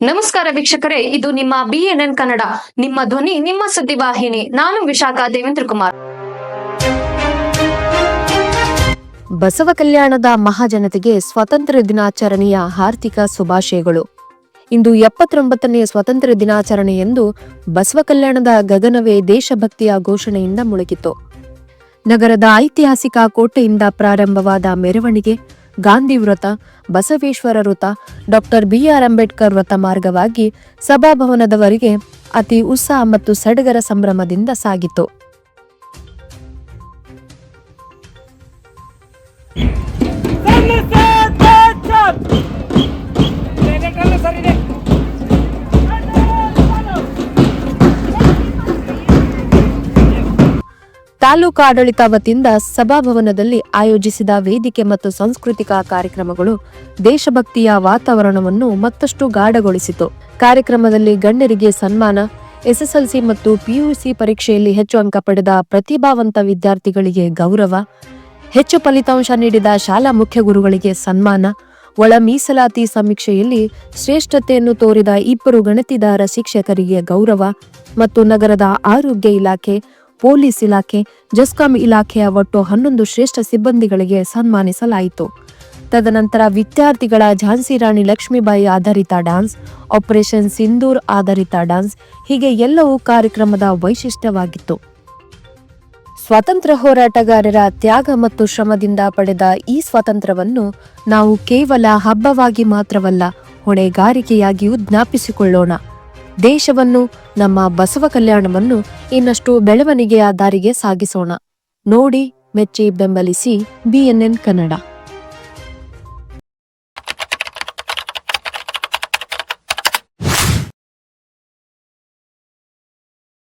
ನಮಸ್ಕಾರ ವೀಕ್ಷಕರೇ, ಇದು ನಿಮ್ಮ ಬಿಎನ್ಎನ್ ಕನ್ನಡ, ನಿಮ್ಮ ಧ್ವನಿ, ನಿಮ್ಮ ಸುದ್ದಿವಾಹಿನಿ ನಾನು ವಿಶಾಖ ದೇವೇಂದ್ರ ಕುಮಾರ್ ಬಸವ ಕಲ್ಯಾಣದ ಮಹಾಜನತೆಗೆ ಸ್ವಾತಂತ್ರ್ಯ ದಿನಾಚರಣೆಯ ಹಾರ್ದಿಕ ಶುಭಾಶಯಗಳು. ಇಂದು ಎಪ್ಪತ್ತೊಂಬತ್ತನೇ ಸ್ವಾತಂತ್ರ್ಯ ದಿನಾಚರಣೆ ಎಂದು ಬಸವ ಕಲ್ಯಾಣದ ಗಗನವೇ ದೇಶಭಕ್ತಿಯ ಘೋಷಣೆಯಿಂದ ಮುಳುಗಿತು. ನಗರದ ಐತಿಹಾಸಿಕ ಕೋಟೆಯಿಂದ ಪ್ರಾರಂಭವಾದ ಮೆರವಣಿಗೆ ಗಾಂಧಿ ವೃತ್ತ ಬಸವೇಶ್ವರ ವೃತ್ತ ಡಾಕ್ಟರ್ ಬಿ ಆರ್ ಅಂಬೇಡ್ಕರ್ ವೃತ್ತ ಮಾರ್ಗವಾಗಿ ಸಭಾಭವನದವರೆಗೆ ಅತಿ ಉತ್ಸಾಹ ಮತ್ತು ಸಡಗರ ಸಂಭ್ರಮದಿಂದ ಸಾಗಿತು. ತಾಲೂಕು ಆಡಳಿತ ವತಿಯಿಂದ ಸಭಾಭವನದಲ್ಲಿ ಆಯೋಜಿಸಿದ ವೇದಿಕೆ ಮತ್ತು ಸಾಂಸ್ಕೃತಿಕ ಕಾರ್ಯಕ್ರಮಗಳು ದೇಶಭಕ್ತಿಯ ವಾತಾವರಣವನ್ನು ಮತ್ತಷ್ಟು ಗಾಢಗೊಳಿಸಿತು. ಕಾರ್ಯಕ್ರಮದಲ್ಲಿ ಗಣ್ಯರಿಗೆ ಸನ್ಮಾನ, ಎಸ್ಎಸ್ಎಲ್ಸಿ ಮತ್ತು ಪಿಯುಸಿ ಪರೀಕ್ಷೆಯಲ್ಲಿ ಹೆಚ್ಚು ಅಂಕ ಪಡೆದ ಪ್ರತಿಭಾವಂತ ವಿದ್ಯಾರ್ಥಿಗಳಿಗೆ ಗೌರವ, ಹೆಚ್ಚು ಫಲಿತಾಂಶ ನೀಡಿದ ಶಾಲಾ ಮುಖ್ಯ ಗುರುಗಳಿಗೆ ಸನ್ಮಾನ, ಒಳ ಮೀಸಲಾತಿ ಸಮೀಕ್ಷೆಯಲ್ಲಿ ಶ್ರೇಷ್ಠತೆಯನ್ನು ತೋರಿದ ಇಬ್ಬರು ಗಣತಿದಾರ ಶಿಕ್ಷಕರಿಗೆ ಗೌರವ ಮತ್ತು ನಗರದ ಆರೋಗ್ಯ ಇಲಾಖೆ ಪೊಲೀಸ್ ಇಲಾಖೆ, ಜಸ್ಕಾಂ ಇಲಾಖೆಯ ಒಟ್ಟು ಹನ್ನೊಂದು ಶ್ರೇಷ್ಠ ಸಿಬ್ಬಂದಿಗಳಿಗೆ ಸನ್ಮಾನಿಸಲಾಯಿತು. ತದನಂತರ ವಿದ್ಯಾರ್ಥಿಗಳ ಝಾನ್ಸಿ ರಾಣಿ ಲಕ್ಷ್ಮೀಬಾಯಿ ಆಧಾರಿತ ಡ್ಯಾನ್ಸ್ ಆಪರೇಷನ್ ಸಿಂಧೂರ್ ಆಧಾರಿತ ಡ್ಯಾನ್ಸ್ ಹೀಗೆ ಎಲ್ಲವೂ ಕಾರ್ಯಕ್ರಮದ ವೈಶಿಷ್ಟ್ಯವಾಗಿತ್ತು. ಸ್ವಾತಂತ್ರ್ಯ ಹೋರಾಟಗಾರರ ತ್ಯಾಗ ಮತ್ತು ಶ್ರಮದಿಂದ ಪಡೆದ ಈ ಸ್ವಾತಂತ್ರ್ಯವನ್ನು ನಾವು ಕೇವಲ ಹಬ್ಬವಾಗಿ ಮಾತ್ರವಲ್ಲ, ಹೊಣೆಗಾರಿಕೆಯಾಗಿಯೂ ಜ್ಞಾಪಿಸಿಕೊಳ್ಳೋಣ. ದೇಶವನ್ನು ನಮ್ಮ ಬಸವ ಕಲ್ಯಾಣವನ್ನು ಇನ್ನಷ್ಟು ಬೆಳವಣಿಗೆಯ ದಾರಿಗೆ ಸಾಗಿಸೋಣ. ನೋಡಿ ಮೆಚ್ಚಿ ಬೆಂಬಲಿಸಿ ಬಿಎನ್ಎನ್ ಕನ್ನಡ.